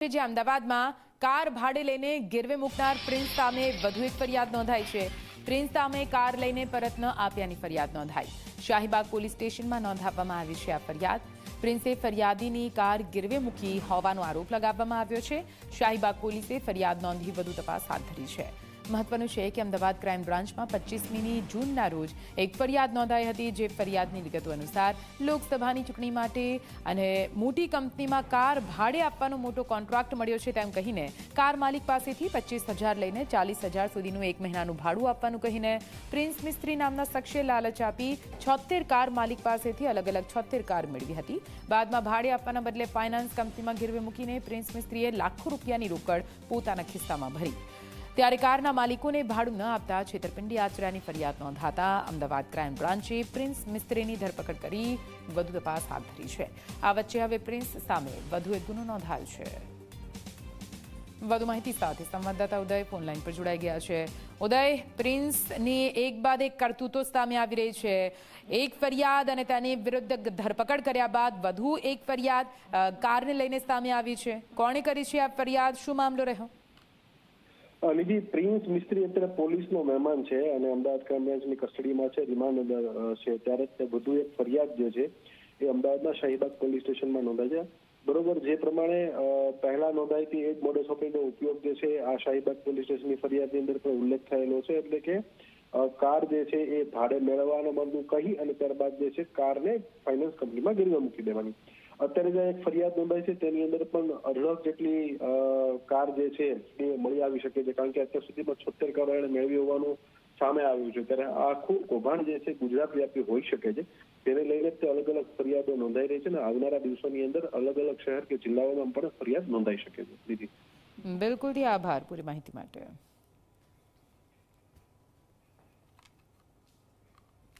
જે અમદાવાદમાં કાર ભાડે લઈને ગીરવે મૂકનાર પ્રિન્સ સામે વધુ એક ફરિયાદ નોંધાઈ છે. પ્રિન્સ સામે કાર લઈને પરત ન આપ્યાની ફરિયાદ નોંધાઈ. શાહીબાગ પોલીસ સ્ટેશનમાં નોંધાવવામાં આવી છે આ ફરિયાદ. પ્રિન્સે ફરિયાદીની કાર ગીરવે મૂકી હોવાનો આરોપ લગાવવામાં આવ્યો છે. શાહીબાગ પોલીસે ફરિયાદ નોંધી વધુ તપાસ હાથ ધરી છે. મહત્વનું છે કે અમદાવાદ ક્રાઇમ બ્રાન્ચમાં પચીસમીની જૂનના રોજ એક ફરિયાદ નોંધાઈ હતી જે ફરિયાદની વિગતો અનુસાર લોકસભાની ચૂંટણી માટે અને મોટી કંપનીમાં કાર ભાડે આપવાનો મોટો કોન્ટ્રાક્ટ મળ્યો છે તેમ કહીને કાર માલિક પાસેથી પચીસ હજાર લઈને ચાલીસ હજાર સુધીનું એક મહિનાનું ભાડું આપવાનું કહીને પ્રિન્સ મિસ્ત્રી નામના શખ્સે લાલચ આપી છોતેર કાર માલિક પાસેથી અલગ અલગ છોતેર કાર મેળવી હતી. બાદમાં ભાડે આપવાના બદલે ફાઇનાન્સ કંપનીમાં ગીરવે મૂકીને પ્રિન્સ મિસ્ત્રીએ લાખો રૂપિયાની રોકડ પોતાના ખિસ્સામાં ભરી. ત્યારે કારના માલિકોને ભાડું ન આપતા છેતરપિંડી આચર્યાની ફરિયાદ નોંધાતા અમદાવાદ ક્રાઇમ બ્રાન્ચે પ્રિન્સ મિસ્ત્રીની ધરપકડ કરી વધુ તપાસ હાથ ધરી છે. આ વચ્ચે હવે પ્રિન્સ સામે વધુ એક ગુનો નોંધાયો છે. વધુ માહિતી સાથે સંવાદદાતા ઉદય ફોનલાઈન પર જોડાઈ ગયા છે. ઉદય, પ્રિન્સની એક બાદ એક કરતૂતો સામે આવી રહી છે. એક ફરિયાદ અને તેની વિરુદ્ધ ધરપકડ કર્યા બાદ વધુ એક ફરિયાદ કારને લઈને સામે આવી છે. કોણે કરી છે આ ફરિયાદ? શું મામલો રહ્યો? નિધિ, પ્રિન્સ મિસ્ત્રી અત્યારે પોલીસનો મહેમાન છે અને અમદાવાદ ક્રાઇમ બ્રાન્ચની કસ્ટડીમાં છે, રિમાન્ડ અંદર છે. ત્યારે તે વધુ એક ફરિયાદ જે છે, એ અમદાવાદના શાહીબાગ પોલીસ સ્ટેશનમાં નોંધાઈ છે. બરોબર, જે પ્રમાણે પહેલા નોંધાઈ હતી એ જ મોડસ ઓપરેન્ડનો ઉપયોગ જે છે, આ શાહીબાગ પોલીસ સ્ટેશનની ફરિયાદની અંદર પણ ઉલ્લેખ થયેલો છે. એટલે કે કાર જે છે, એ ભાડે મેળવવાનું બધું કહી અને ત્યારબાદ જે છે, કારને ફાઇનાન્સ કંપનીમાં ગીરવે મૂકી દેવાની. અત્યારે જે એક ફરિયાદ નોંધાઈ છે, તેની અંદર પણ અઢળક જેટલી કાર જે છે, એ મળી આવી શકે છે. કારણ કે અત્યાર સુધીમાં છોતેર કારો એને મેળવી હોવાનું સામે આવ્યું છે. ત્યારે આખું કૌભાંડ જે છે, ગુજરાત વ્યાપી હોઈ શકે છે. તેને લઈને તે અલગ અલગ ફરિયાદો નોંધાઈ રહી છે અને આવનારા દિવસોની અંદર અલગ અલગ શહેર કે જિલ્લાઓમાં પણ ફરિયાદ નોંધાઈ શકે છે. દીદી. બિલકુલથી આભાર પૂરી માહિતી માટે.